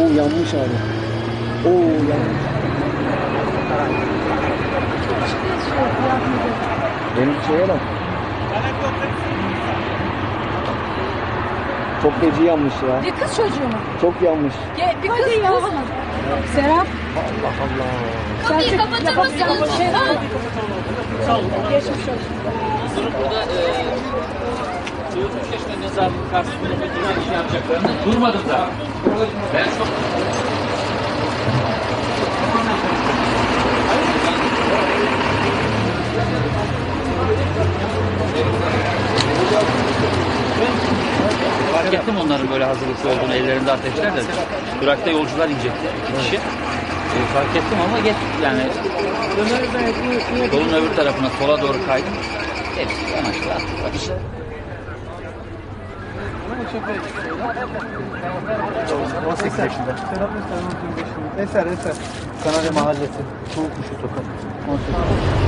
Oo yanmış abi. Oo yanmış. Benim şeye bak. Çok feci yanmış ya. Bir kız çocuğu mu? Çok yanmış. Ge bir kız kız mı? Serap. Allah Allah. Kapıyı kapatır mısınız? Geçmiş olsun. Burada e, Söğütlü Çeşme mezarının karşısında bir işi yapacaklarını durmadım da. Ben çok Fark ettim onların böyle hazırlıklı olduğunu, ellerinde ateşler de. Durakta yolcular inecekti, iki kişi. E, fark ettim ama geç yani yolun öbür tarafına sola doğru kaydım. Hepsi yanaştı yaşında. Eser Eser. Kanarya Mahallesi. Soğukmuşu sokak. 18.